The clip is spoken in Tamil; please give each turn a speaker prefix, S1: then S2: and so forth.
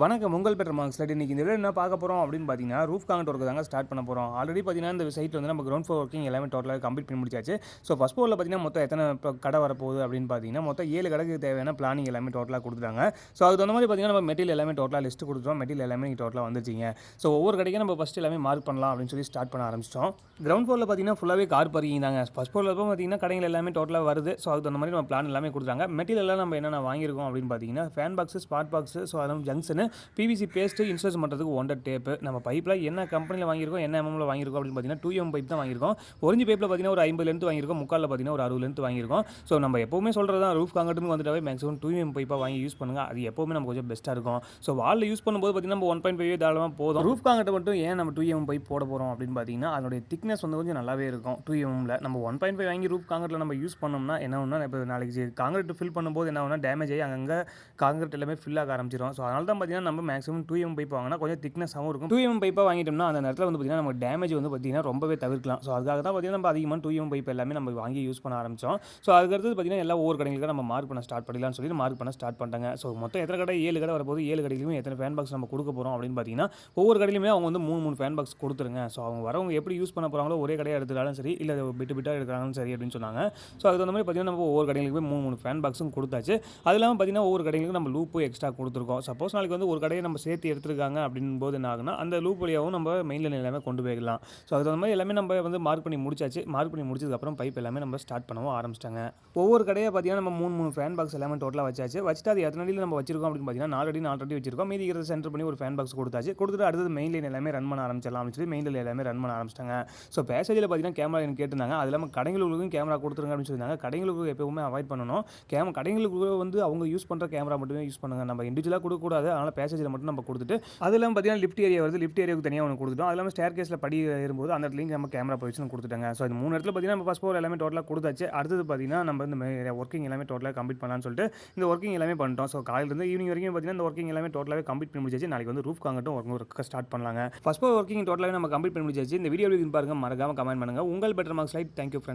S1: வணக்கம் உங்கள் பெற்ற மார்க்ஸ் லைட். இன்றைக்கி இந்த வீடியோ என்ன பார்க்க போகிறோம் அப்படின்னு பார்த்தீங்கன்னா ரூஃப் காங்கட் ஒர்க் தாங்க ஸ்டார்ட் பண்ண போகிறோம் ஆல்ரெடி பார்த்தீங்கன்னா இந்த சைட் வந்து நம்ம கிரௌண்ட் ஃப்ளோர் ஒர்க்கிங் எல்லாமே டோட்டலாக கம்ப்ளீட் பண்ணி முடிச்சாச்சு ஸோ ஃபஸ்ட் ஃபோரில் பார்த்தீங்கன்னா மொத்தம் எத்தனை இப்போ கடை வரப்போகுது அப்படின்னு பார்த்தீங்கன்னா மொத்தம் ஏழு கடைக்கு தேவையான பிளானிங் எல்லாமே டோட்டலாக கொடுத்துட்டாங்க. ஸோ அதுக்கு தகுந்த மாதிரி பார்த்தீங்கன்னா நம்ம மெட்டீரியல் எல்லாமே டோட்டலாக லிஸ்ட் கொடுத்துட்டோம். மெட்டீரியல் எல்லாமே நீங்கள் டோட்டலாக வந்துருச்சிங்க. ஸோ ஒவ்வொரு கடைக்கும் நம்ம ஃபஸ்ட் எல்லாமே மார்க் பண்ணலாம் அப்படின்னு சொல்லி ஸ்டார்ட் பண்ண ஆரம்பிச்சிட்டோம். கிரௌண்ட் ஃப்ளோரில் பார்த்தீங்கன்னா ஃபுல்லாகவே கார் பார்க்கிங் தாங்க. ஃபஸ்ட் ஃப்ளோரில் பார்த்தீங்கன்னா கடைகள் எல்லாமே டோட்டலாக வருது. ஸோ அதுக்கு தகுந்த மாதிரி நம்ம பிளான் எல்லாமே கொடுத்தாங்க மெட்டீரியல் எல்லாம் நம்ம என்னென்ன வாங்கியிருக்கோம் அப்படின்னு பார்த்தீங்கன்னா fan box spot box so அதெல்லாம் ஜங்ஷனு பிவிசி பேஸ்ட்டு இன்ஸ்டால் பண்ணுறதுக்கு ஒண்டர் டேப்பு நம்ம பைப்பில் என்ன கம்பெனியில் வாங்கியிருக்கோம் என்ன எம்எம்ல வாங்கியிருக்கோம் அப்படின்னு பார்த்தீங்கன்னா டூ எம் பைப் தான் வாங்கியிருக்கோம். ஒரிஞ்சு பைப்பில் பார்த்தீங்கன்னா ஒரு ஐம்பதுலேருந்து வாங்கியிருக்கோம் முக்காலில் பார்த்தீங்கன்னா ஒரு அறுபதுலேருந்து வாங்கியிருக்கோம். ஸோ நம்ம எப்போவுமே சொல்கிறது தான் ரூஃப் காங்கிரட்னு வந்துட்டாவே மேக்ஸிமம் டூ எம் பைப்பாக வாங்கி யூஸ் பண்ணுங்கள் அது எப்போவுமே நம்ம கொஞ்சம் பெஸ்ட்டாக இருக்கும். ஸோ வாலில் யூஸ் பண்ணும்போது பார்த்தீங்கன்னா நம்ம ஒன் பாயிண்ட் ஃபைவ் தாராளமாக போதும். ரூஃப் காங்கிரட் மட்டும் ஏன் நம்ம டூ எம் பைப் போட போகிறோம் அப்படின்னு பார்த்தீங்கன்னா அதனுடைய திக்னஸ் வந்து கொஞ்சம் நல்லாவே இருக்கும். டூ எம்மில் நம்ம ஒன் பாயிண்ட் ஃபைவ் வாங்கி ரூஃப் காங்கிரட்டில் நம்ம யூஸ் பண்ணோம்னா என்ன ஒன்றா இப்போ நாளைக்கு காங்கிரட் ஃபில் பண்ணும்போது என்ன ஒன்றா டேமேஜ் ஆகி அங்கங்கே காங்கிரட் எல்லாமே ஃபில் ஆக ஆரம்பிச்சிடும் ஸோ அதனால தான் பார்த்தீங்கன்னா நம்ம மேக்ஸிமம் டூ எம் பைப் வாங்கினா கொஞ்சம் திக்னஸாகவும் இருக்கும். டூ எம் பைப்பாக வாங்கிட்டோம்னா அந்த நேரத்தில் வந்து பார்த்தீங்கன்னா நம்ம டேமேஜ் வந்து பார்த்தீங்கன்னா ரொம்பவே தவிர்க்கலாம். ஸோ அதுக்காக தான் பார்த்தீங்கன்னா நம்ம அதிகமாக டூ எம் பைப் எல்லாமே நம்ம வாங்கி யூஸ் பண்ண ஆரம்பித்தோம் ஸோ அதுக்கடுத்து பார்த்தீங்கன்னா எல்லா ஒவ்வொரு கடைகளுக்கு நம்ம மார்க் பண்ண ஸ்டார்ட் பண்ணிடலாம்னு சொல்லி மார்க் பண்ண ஸ்டார்ட் பண்ணிட்டாங்க. ஸோ மொத்தம் எத்தனை கடை? ஏழு கடை வரப்போது ஏழு கடையிலுமே எத்தனை ஃபேன் பாக்ஸ் நம்ம கொடுக்க போகிறோம் அப்படின்னு பார்த்தீங்கன்னா ஒவ்வொரு கடையிலுமே அவங்க வந்து மூணு மூணு ஃபேன் பாக்ஸ் கொடுத்துருங்க. ஸோ அவங்க வரவங்க எப்படி யூஸ் பண்ண போகிறாங்களோ ஒரே கடையாக எடுத்துட்டாலும் சரி இல்லை பிட்டு பிட்டாக எடுக்கிறாங்களும் சரி அப்படின்னு சொன்னாங்க. ஸோ அதுக்கு தகுந்த மாதிரி பார்த்தீங்கன்னா நம்ம ஒவ்வொரு கடைகளுக்குமே மூணு மூணு ஃபேன் பாக்ஸும் கொடுத்தாச்சு. அது இல்லாமல் பார்த்தீங்கன்னா ஒவ்வொரு கடைகளுக்கு நம்ம லூப்பு எக்ஸ்ட்ரா கொடுத்துருக்கோம். சப்போஸ் நாளைக்கு வந்து ஒரு கடையை நம்ம சேர்த்து எடுத்துருக்காங்க அப்படின் போது என்ன ஆகுனா அந்த லூப் வழியாகவும் நம்ம மெயின் லைன் எல்லாமே கொண்டு போயிடலாம். ஸோ அதுக்கு தகுந்த மாதிரி எல்லாமே நம்ம வந்து மார்க் பண்ணி முடிச்சாச்சு. மார்க் பண்ணி முடிச்சதுக்கப்புறம் பைப் எல்லாமே நம்ம ஸ்டார்ட் பண்ணவும் ஆரம்பிச்சிட்டாங்க. ஒவ்வொரு கடையை பார்த்தீங்கன்னா நம்ம மூணு மூணு ஃபேன் பாக்ஸ் எல்லாமே டோட்டலாக வச்சாச்சு. வச்சுட்டு அது எத்தனை அடியில் நம்ம வச்சிருக்கோம் அப்படின்னு பார்த்தீங்கன்னா நாலு அடி நாலு அடி வச்சிருக்கோம். மீதி இருக்கிற சென்டர் பண்ணி ஒரு ஃபேன் பாக்ஸ் கொடுத்தாச்சு. கொடுத்துட்டு அடுத்தது மெயின் லைன் எல்லாமே ரன் பண்ண ஆரம்பிச்சிடலாம் அப்படின்னு சொல்லி மெயின் லைன் எல்லாமே ரன் பண்ண ஆரம்பிச்சிட்டாங்க. ஸோ பேசேஜில் பார்த்தீங்கன்னா கேமரா எனக்கு கேட்டிருந்தாங்க. அது இல்லாமல் கடைகளுக்கும் கேமரா கொடுத்துருங்க அப்படின்னு சொல்லியிருந்தாங்க. கடைகளுக்கு எப்பவுமே அவாய்ட் பண்ணணும். கேம கடைகளுக்கு வந்து அவங்க யூஸ் பண்ணுற கேமரா மட்டுமே யூஸ் பண்ணுங்க. நம்ம இண்டிவிஜுவலாக கொடுக்கக்கூடாது. அதனால் பேசேஜில் மட்டும் நம்ம கொடுத்துட்டு அது இல்லாமல் பார்த்தீங்கன்னா லிஃப்ட் ஏரியா வருது லிஃப்ட் ஏரியாவுக்கு தனியாக ஒன்று கொடுத்துட்டோம். அது இல்லாமல் ஸ்டேர் கேஸில் படி ஏறும்போது அந்த இடத்துலையும் நம்ம கேமரா பொசிஷன் கொடுத்துட்டாங்க. ஸோ இந்த மூணு இடத்துல பார்த்தீங்கன்னா நம்ம ஃபஸ்ட் ஃபோர் எல்லாமே டோட்டலாக கொடுத்தாச்சு. அடுத்தது பார்த்தீங்கன்னா நம்ம இந்த ஒர்க்கிங் எல்லாமே டோட்டலாக கம்ப்ளீட் பண்ணலாம்னு சொல்லிட்டு இந்த ஒர்க்கிங் எல்லாமே பண்ணிட்டோம். ஸோ காலையிலேருந்து ஈவினிங் வரைக்கும் பார்த்தீங்கன்னா இந்த ஒர்க்கிங் எல்லாமே டோட்டலாகவே கம்ப்ளீட் பண்ணி முடிச்சாச்சு. நாளைக்கு வந்து ரூஃப் காங்கட்டும் ஒர்க் ஒர்க் ஸ்டார்ட் பண்ணலாங்க. ஃபஸ்ட் ஃபோர் ஒர்க்கிங் டோட்டலாகவே நம்ம கம்ப்ளீட் பண்ணி முடிச்சாச்சு. இந்த வீடியோ பாருங்க. மறக்காம கமெண்ட் பண்ணுங்கள் உங்கள் better marks light thank you friend